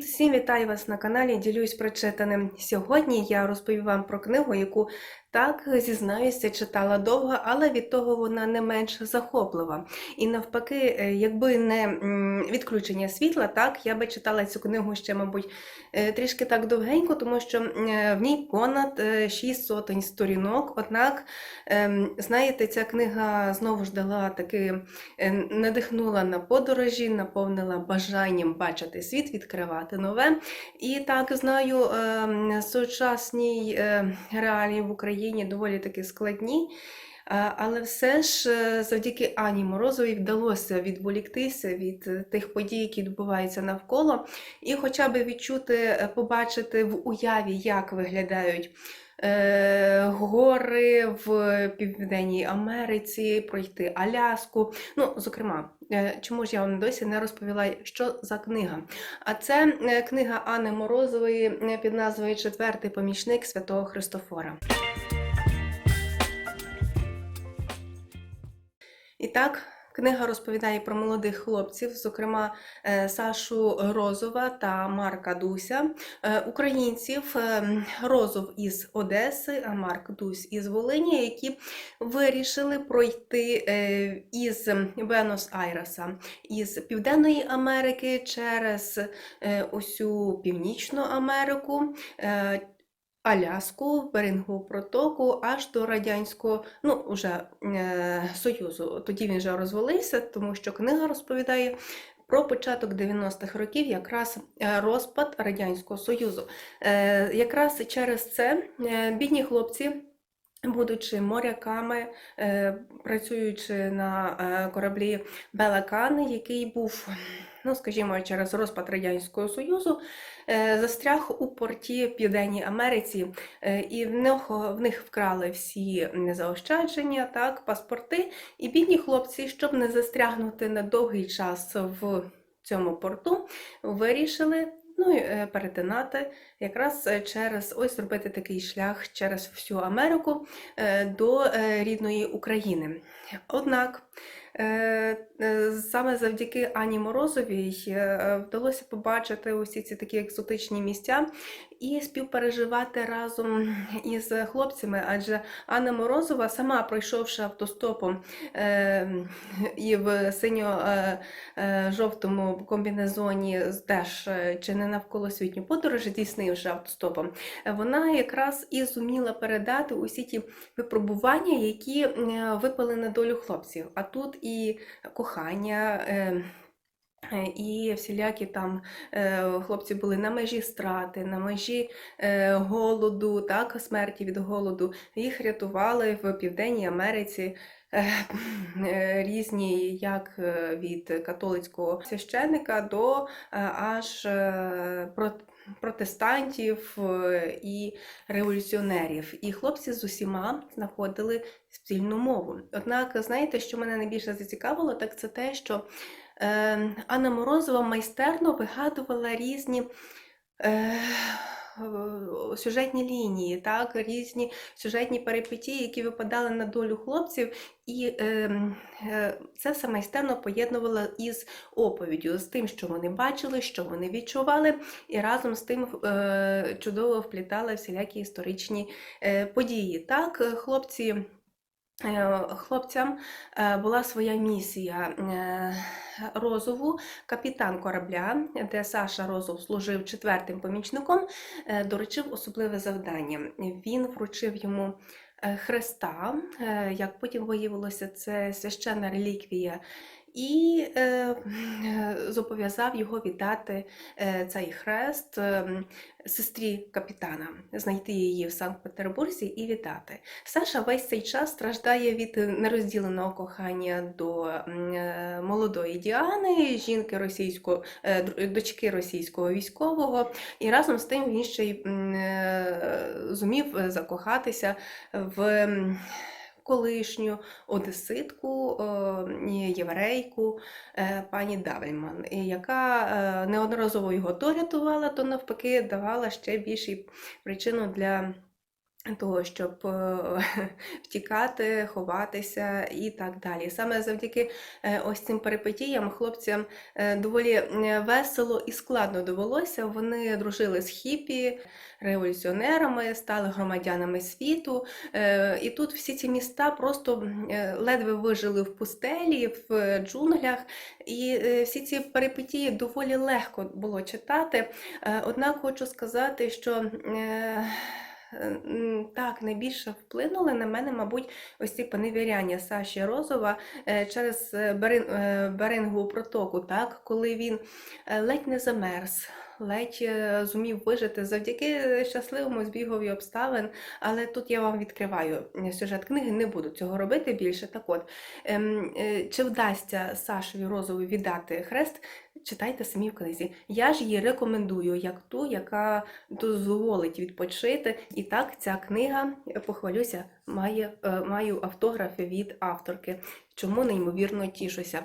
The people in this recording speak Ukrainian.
Привіт! Всім вітаю вас на каналі. Ділюсь прочитаним. Сьогодні я розповім вам про книгу, яку так зізнаюся, читала довго, але від того вона не менш захоплива. І навпаки, е, якби не відключення світла, так я би читала цю книгу ще, мабуть, е, трішки так довгенько, тому що е, в ній понад е, 6 сотень сторінок. Однак, ем, знаєте, ця книга знову ж дала таки надихнула на подорожі, наповнила бажанням бачити світ, відкривати нове. І так знаю, ем, сучасні е, реалії в Україні доволі таки складні. Але все ж е, завдяки Ані Морозовій вдалося відволіктися від е, тих подій, які відбуваються навколо, і хоча б відчути, е, побачити в уяві, як виглядають гори в Південній Америці, пройти Аляску. Ну, зокрема, чому ж я вам досі не розповіла, що за книга? А це книга Анни Морозової під назвою Четвертий помічник святого Христофора. І так, книга розповідає про молодих хлопців, зокрема е, Сашу Розова та Марка Дуся, е, українців е, Розов із Одеси, а Марк Дусь із Волині, які вирішили пройти із Бенос-Айреса, із Південної Америки через усю Північну Америку. Аляску, Берингову протоку, аж до Радянського ну, уже, е, Союзу. Тоді він вже розвалився, тому що книга розповідає про початок 90-х років, якраз е, розпад Радянського Союзу. Е, якраз через це е, бідні хлопці. Будучи моряками, працюючи на кораблі Белакан, який був, ну скажімо, через розпад Радянського Союзу, е, застряг у порті Південній Америці, е, і в них, в них вкрали всі заощадження, так, паспорти. І бідні хлопці, щоб не застрягнути на довгий час в цьому порту, вирішили ну, і, е, перетинати якраз через ось зробити такий шлях через всю Америку до рідної України. Однак саме завдяки Ані Морозовій е, вдалося побачити усі ці такі екзотичні місця і співпереживати разом із хлопцями, адже Анна Морозова, сама пройшовши автостопом е, і в синьо-жовтому комбінезоні теж е, чи не навколосвітню подорож, здійснивши автостопом, е, вона якраз і зуміла передати усі ті випробування, які е, випали на долю хлопців. А тут і кохання. е, Е, І всілякі там е, хлопці були на межі страти, на межі е, голоду, так, смерті від голоду. Їх рятували в Південній Америці різні, як від католицького священника до аж протестантів е, і революціонерів. І хлопці з усіма знаходили спільну мову. Однак, знаєте, що мене найбільше зацікавило, так це те, що е, Анна Морозова майстерно вигадувала різні. Е, Сюжетні лінії, так, різні сюжетні перипетії, які випадали на долю хлопців, і е, е, це все майстерно поєднувало із оповіддю, з тим, що вони бачили, що вони відчували, і разом з тим е, чудово вплітала всілякі історичні е, події. Так, хлопці. Е, Хлопцям е, була своя місія е, Розову, капітан корабля, де Саша Розов служив четвертим помічником, доручив особливе завдання. Він вручив йому хреста, як потім виявилося, це священна реліквія, і е, е, зобов'язав його віддати е, цей хрест е, сестрі капітана, знайти її в Санкт-Петербурзі і віддати. Саша весь цей час страждає від нерозділеного кохання до е, молодої Діани, жінки російського, е, дочки російського військового, і разом з тим він ще й е, зумів е, закохатися в. Колишню одеситку, е, єврейку е, пані Давельман, яка е, неодноразово його то рятувала, то навпаки давала ще більшу причину для того, щоб е, втікати, ховатися і так далі. Саме завдяки е, ось цим перипетіям хлопцям е, доволі весело і складно довелося. Вони дружили з хіпі, революціонерами, стали громадянами світу. І тут всі ці міста просто ледве вижили в пустелі, в джунглях. І всі ці перипетії доволі легко було читати. Однак хочу сказати, що так, найбільше вплинули на мене, мабуть, ось ці поневіряння Саші Розова е, через е, е, Берингову протоку, так, коли він ледь не замерз. Ледь е, зумів вижити завдяки щасливому збігові обставин, але тут я вам відкриваю сюжет книги, не буду цього робити більше. Так от, ем, е, чи вдасться Сашеві Розову віддати хрест, читайте самі в книзі. Я ж її рекомендую як ту, яка дозволить відпочити. І так, ця книга, похвалюся, має, е, маю автографи від авторки, чому неймовірно тішуся.